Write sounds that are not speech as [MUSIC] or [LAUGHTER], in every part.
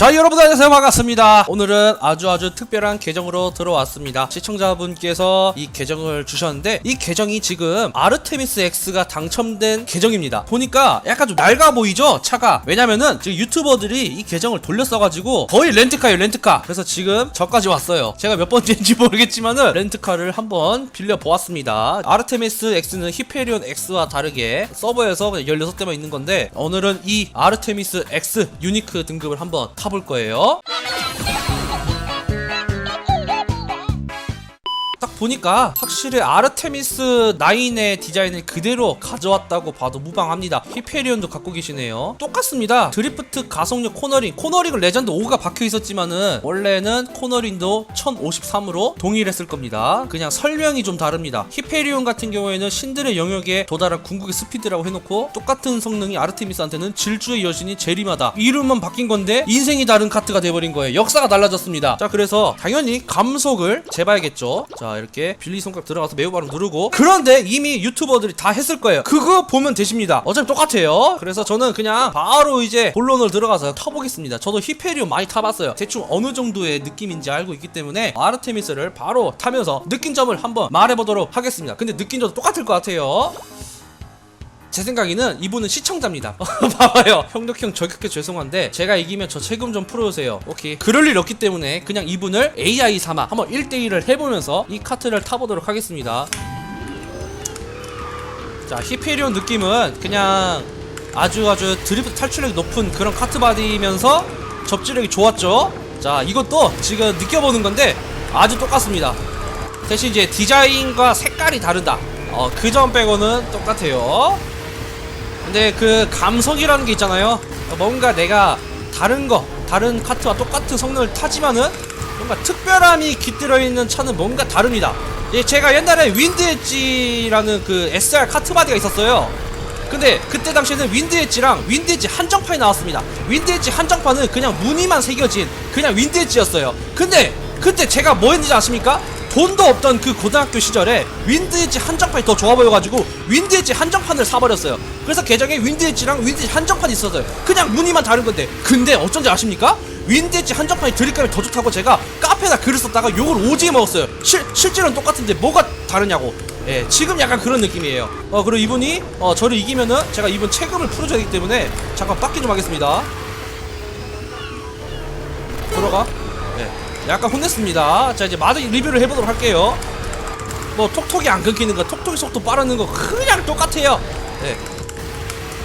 자 여러분 안녕하세요. 반갑습니다. 오늘은 아주 아주 특별한 계정으로 들어왔습니다. 시청자분께서 이 계정을 주셨는데 이 계정이 지금 아르테미스 X가 당첨된 계정입니다. 보니까 약간 좀 낡아 보이죠? 차가. 왜냐면은 지금 유튜버들이 이 계정을 돌렸어가지고 거의 렌트카예요 렌트카. 그래서 지금 저까지 왔어요. 제가 몇 번째인지 모르겠지만은 렌트카를 한번 빌려 보았습니다. 아르테미스 X는 히페리온 X와 다르게 서버에서 그냥 16대만 있는 건데 오늘은 이 아르테미스 X 유니크 등급을 한번 타볼 거예요. 딱 보니까 확실히 아르테미스 9의 디자인을 그대로 가져왔다고 봐도 무방합니다. 히페리온도 갖고 계시네요. 똑같습니다. 드리프트 가속력 코너링. 코너링은 레전드 5가 박혀 있었지만은 원래는 코너링도 1053으로 동일했을 겁니다. 그냥 설명이 좀 다릅니다. 히페리온 같은 경우에는 신들의 영역에 도달한 궁극의 스피드라고 해놓고 똑같은 성능이 아르테미스한테는 질주의 여신이 제리마다. 이름만 바뀐 건데 인생이 다른 카트가 돼버린 거예요. 역사가 달라졌습니다. 자 그래서 당연히 감속을 재봐야겠죠. 자 이렇게 빌리 손가락 들어가서 매우 발음 누르고 그런데 이미 유튜버들이 다 했을 거예요. 그거 보면 되십니다. 어차피 똑같아요. 그래서 저는 그냥 바로 이제 본론을 들어가서 타보겠습니다. 저도 히페리온 많이 타봤어요. 대충 어느 정도의 느낌인지 알고 있기 때문에 아르테미스를 바로 타면서 느낀 점을 한번 말해보도록 하겠습니다. 근데 느낀 점도 똑같을 것 같아요. 제 생각에는 이분은 시청자입니다. [LAUGHS] 봐봐요. 형덕형 저격해 죄송한데 제가 이기면 저 세금 좀 풀어주세요. 오케이. 그럴 일 없기 때문에 그냥 이분을 AI 삼아 한번 1대1을 해보면서 이 카트를 타보도록 하겠습니다. 자, 히페리온 느낌은 그냥 아주 아주 드리프트 탈출력이 높은 그런 카트 바디면서 접지력이 좋았죠. 자, 이것도 지금 느껴보는 건데 아주 똑같습니다. 대신 이제 디자인과 색깔이 다르다. 어, 그 점 빼고는 똑같아요. 근데 그 감성이라는 게 있잖아요. 뭔가 내가 다른 거, 다른 카트와 똑같은 성능을 타지만은 뭔가 특별함이 깃들어 있는 차는 뭔가 다릅니다. 예, 제가 옛날에 윈드 엣지라는 그 SR 카트 바디가 있었어요. 근데 그때 당시에는 윈드 엣지랑 윈드 엣지 한정판이 나왔습니다. 윈드 엣지 한정판은 그냥 무늬만 새겨진 그냥 윈드 엣지였어요. 근데 그때 제가 뭐 했는지 아십니까? 돈도 없던 그 고등학교 시절에 윈드 엣지 한정판이 더 좋아 보여가지고 윈드 엣지 한정판을 사버렸어요. 그래서 계정에 윈드 엣지랑 윈드 엣지 한정판이 있었어요. 그냥 무늬만 다른 건데. 근데 어쩐지 아십니까? 윈드 엣지 한정판이 드립감이 더 좋다고 제가 카페에다 글을 썼다가 욕을 오지게 먹었어요. 실, 실제로는 똑같은데 뭐가 다르냐고. 예, 지금 약간 그런 느낌이에요. 어, 그리고 이분이, 어, 저를 이기면은 제가 이분 체금을 풀어줘야 되기 때문에 잠깐 빡기 좀 하겠습니다. 들어가. 네. 약간 혼냈습니다. 자, 이제 마저 리뷰를 해보도록 할게요. 뭐, 톡톡이 안 끊기는 거, 톡톡이 속도 빠르는 거, 그냥 똑같아요. 네.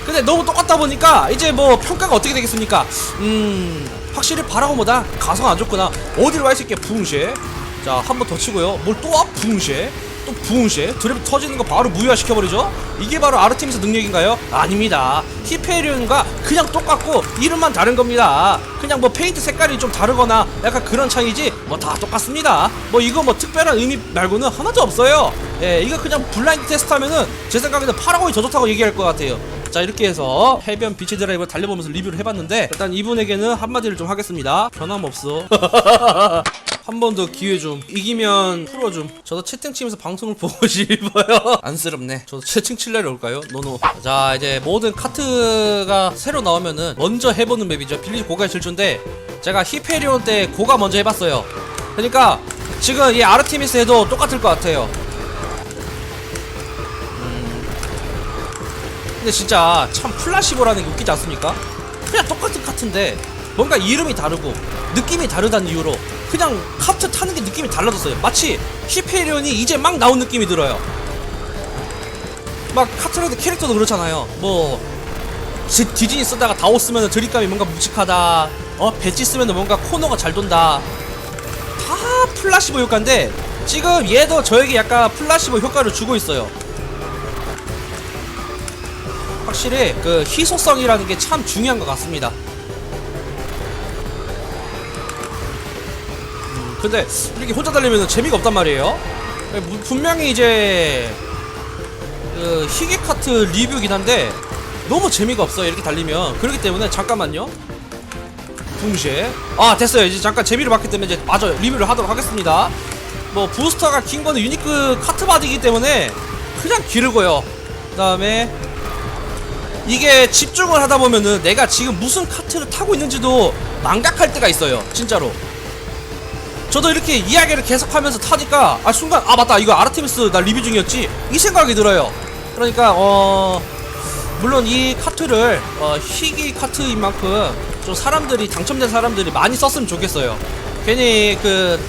근데 너무 똑같다 보니까, 이제 뭐, 평가가 어떻게 되겠습니까? 음, 확실히 바라고보다 가성 안 좋구나. 어디로 와 있을게, 붕쉐. 자, 한 번 더 치고요. 뭘 또 와? 붕쉐. 또 붕쉐. 드랩 터지는 거 바로 무효화시켜버리죠? 이게 바로 아르테미스 능력인가요? 아닙니다. 히페리온과 그냥 똑같고, 이름만 다른 겁니다. 그냥 뭐 페인트 색깔이 좀 다르거나 약간 그런 차이지, 뭐 다 똑같습니다. 뭐 이거 뭐 특별한 의미 말고는 하나도 없어요. 예, 이거 그냥 블라인드 테스트 하면은 제 생각에는 파라고이 더 좋다고 얘기할 것 같아요. 자 이렇게 해서 해변 비치 드라이브 달려보면서 리뷰를 해봤는데 일단 이분에게는 한마디를 좀 하겠습니다. 변함없어. [LAUGHS] 한 번 더 기회 좀. 이기면 풀어줌 저도 채팅 치면서 방송을 보고 [LAUGHS] 싶어요. 안쓰럽네. 저도 채팅 칠 날이 올까요? 노노. 자 이제 모든 카트가 새로 나오면은 먼저 해보는 맵이죠. 빌리지 고가의 질주인데 제가 히페리온 때 고가 먼저 해봤어요. 그러니까 지금 이 아르테미스 해도 똑같을 것 같아요 근데 진짜 참 플라시보라는 게 웃기지 않습니까? 그냥 똑같은 카트인데 뭔가 이름이 다르고 느낌이 다르다는 이유로 그냥 카트 타는 게 느낌이 달라졌어요. 마치 히페리온이 이제 막 나온 느낌이 들어요. 막 카트라이더 캐릭터도 그렇잖아요. 뭐 지- 디즈니 쓰다가 다오 쓰면 드립감이 뭔가 묵직하다. 어 배지 쓰면 뭔가 코너가 잘 돈다. 다 플라시보 효과인데 지금 얘도 저에게 약간 플라시보 효과를 주고 있어요. 확실히 그 희소성이라는 게 참 중요한 것 같습니다. 음, 근데 이렇게 혼자 달리면 재미가 없단 말이에요. 무- 분명히 이제 그 희귀 카트 리뷰긴 한데 너무 재미가 없어요. 이렇게 달리면 그렇기 때문에 잠깐만요. 동시에 아 됐어요. 이제 잠깐 재미를 봤기 때문에 이제 마저 리뷰를 하도록 하겠습니다. 뭐 부스터가 긴 거는 유니크 카트 바디이기 때문에 그냥 기르고요. 그 다음에 이게 집중을 하다 보면은 내가 지금 무슨 카트를 타고 있는지도 망각할 때가 있어요 진짜로. 저도 이렇게 이야기를 계속하면서 타니까 아 순간 아 맞다 이거 아르테미스 나 리뷰 중이었지? 이 생각이 들어요. 그러니까 어 물론 이 카트를 어, 희귀 카트인 만큼 좀 사람들이 당첨된 사람들이 많이 썼으면 좋겠어요. 괜히 그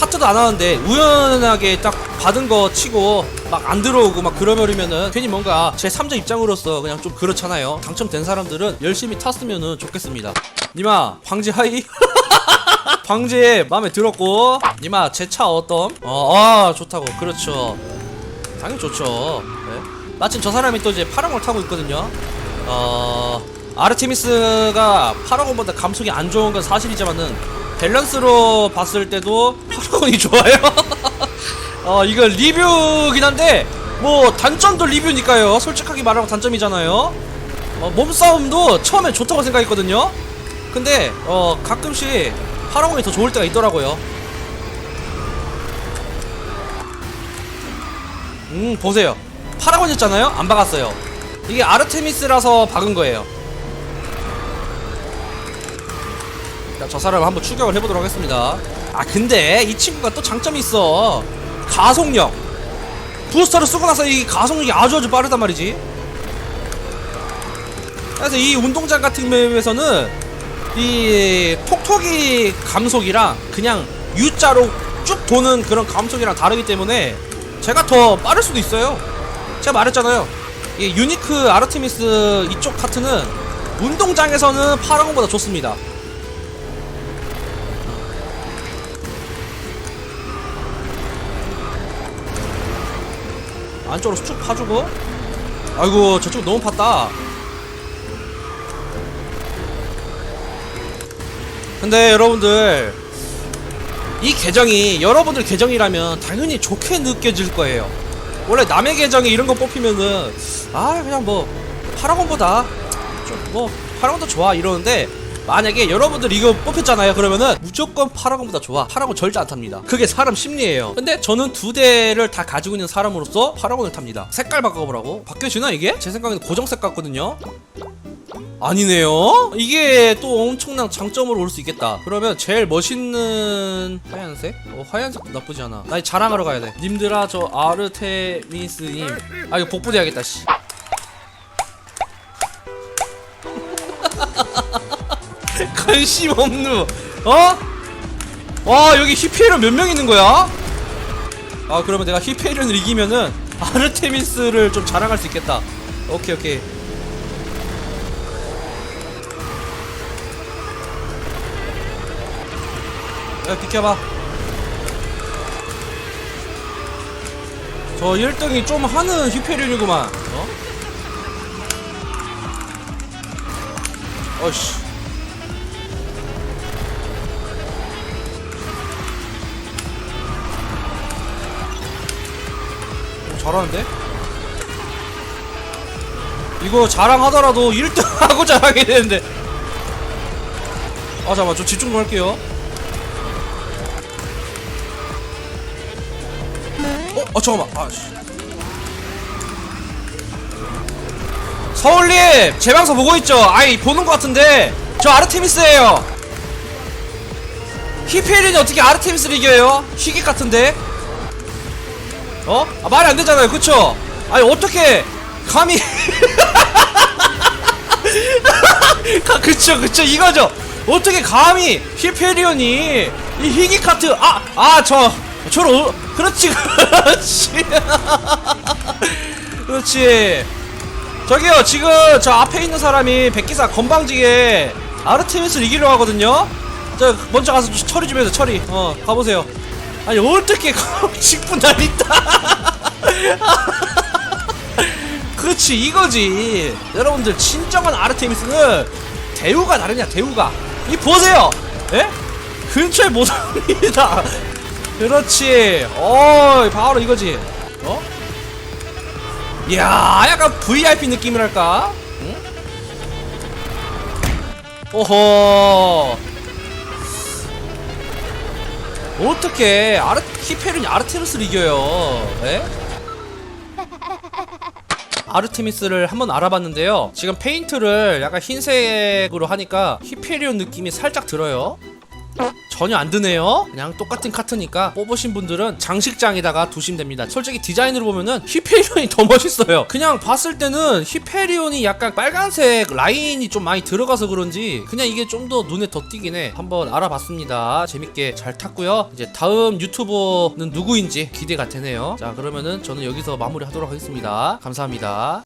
카트도 안 하는데 우연하게 딱 받은 거 치고 막 안 들어오고 막 그러버리면은 괜히 뭔가 제 3자 입장으로서 그냥 좀 그렇잖아요. 당첨된 사람들은 열심히 탔으면은 좋겠습니다. 니마 황제 하이? [LAUGHS] 황제 마음에 들었고. 니마 제 차 어떤? 어, 아 좋다고. 그렇죠. 당연히 좋죠. 네. 마침 저 사람이 또 이제 파라곤을 타고 있거든요. 어 아르테미스가 파라곤보다 감속이 안 좋은 건 사실이지만은 밸런스로 봤을 때도 파라곤이 좋아요? [LAUGHS] 어 이거 리뷰긴 한데 뭐 단점도 리뷰니까요. 솔직하게 말하면 단점이잖아요. 어, 몸싸움도 처음에 좋다고 생각했거든요. 근데 어 가끔씩 파라곤이 더 좋을 때가 있더라고요. 음 보세요. 파라곤이었잖아요? 안 박았어요. 이게 아르테미스라서 박은 거예요. 자, 저 사람을 한번 추격을 해보도록 하겠습니다 아 근데 이 친구가 또 장점이 있어. 가속력. 부스터를 쓰고 나서 이 가속력이 아주 아주 빠르단 말이지. 그래서 이 운동장 같은 맵에서는 이 톡톡이 감속이랑 그냥 U자로 쭉 도는 그런 감속이랑 다르기 때문에 제가 더 빠를 수도 있어요. 제가 말했잖아요. 이 유니크 아르테미스 이쪽 카트는 운동장에서는 파라곤보다 좋습니다 안쪽으로 쭉 파주고. 아이고 저쪽 너무 팠다. 근데 여러분들 이 계정이 여러분들 계정이라면 당연히 좋게 느껴질 거예요. 원래 남의 계정에 이런 거 뽑히면은 아 그냥 뭐 파라곤보다 좀 뭐 파라곤도 좋아 이러는데 만약에 여러분들 이거 뽑혔잖아요. 그러면은 무조건 파라곤보다 좋아. 파라곤 절대 안 탑니다. 그게 사람 심리예요. 근데 저는 두 대를 다 가지고 있는 사람으로서 파라곤을 탑니다. 색깔 바꿔보라고. 바뀌어지나 이게? 제 생각에는 고정색 같거든요. 아니네요? 이게 또 엄청난 장점으로 올 수 있겠다. 그러면 제일 멋있는 하얀색? 어 하얀색도 나쁘지 않아. 나 자랑하러 가야 돼. 님들아 저 아르테미스님. 아 이거 복부돼야겠다 씨 [LAUGHS] 관심 없누 어? 와 여기 히페리온 몇명 있는 거야? 아 그러면 내가 히페리온을 이기면은 아르테미스를 좀 자랑할 수 있겠다 오케이 오케이 야 비켜봐 저 1등이 좀 하는 히페리온이구만 어? 어이씨 잘하는데? 이거 자랑하더라도 [LAUGHS] 1등 하고 자랑해야 되는데 아 잠깐만 저 집중 좀 할게요 어? 어 잠깐만 아씨 서울님 제 방송 보고 있죠? 아이 보는 것 같은데 저 아르테미스예요 히페린이 어떻게 아르테미스를 이겨요? 희귀 같은데 어? 아, 말이 안 되잖아요. 그쵸? 아니 어떻게 감히 가, [LAUGHS] 그쵸 그쵸. 이거죠. 어떻게 감히 히페리온이 이 희귀 카트 아 아 저 저를 어, 그렇지 그렇지. [LAUGHS] 그렇지. 저기요 지금 저 앞에 있는 사람이 백기사 건방지게 아르테미스를 이기려고 하거든요. 저 먼저 가서 처리 좀 해서 처리. 어 가보세요 아니 어떻게 직분 날린다. [LAUGHS] 그렇지 이거지. 여러분들 진정한 아르테미스는 대우가 다르냐 대우가? 이 보세요. 예? 근처에 못 옵니다. 그렇지. 어 바로 이거지. 어? 이야 약간 VIP 느낌이랄까? 응? 오호 어떻게 아르 히페린이 아르테미스를 이겨요 에? 아르테미스를 한번 알아봤는데요. 지금 페인트를 약간 흰색으로 하니까 히페리온 느낌이 살짝 들어요. 전혀 안 드네요. 그냥 똑같은 카트니까 뽑으신 분들은 장식장에다가 두시면 됩니다. 솔직히 디자인으로 보면은 히페리온이 더 멋있어요. 그냥 봤을 때는 히페리온이 약간 빨간색 라인이 좀 많이 들어가서 그런지 그냥 이게 좀 더 눈에 더 띄긴 해. 한번 알아봤습니다. 재밌게 잘 탔고요. 이제 다음 유튜버는 누구인지 기대가 되네요. 자 그러면은 저는 여기서 마무리 하도록 하겠습니다. 감사합니다.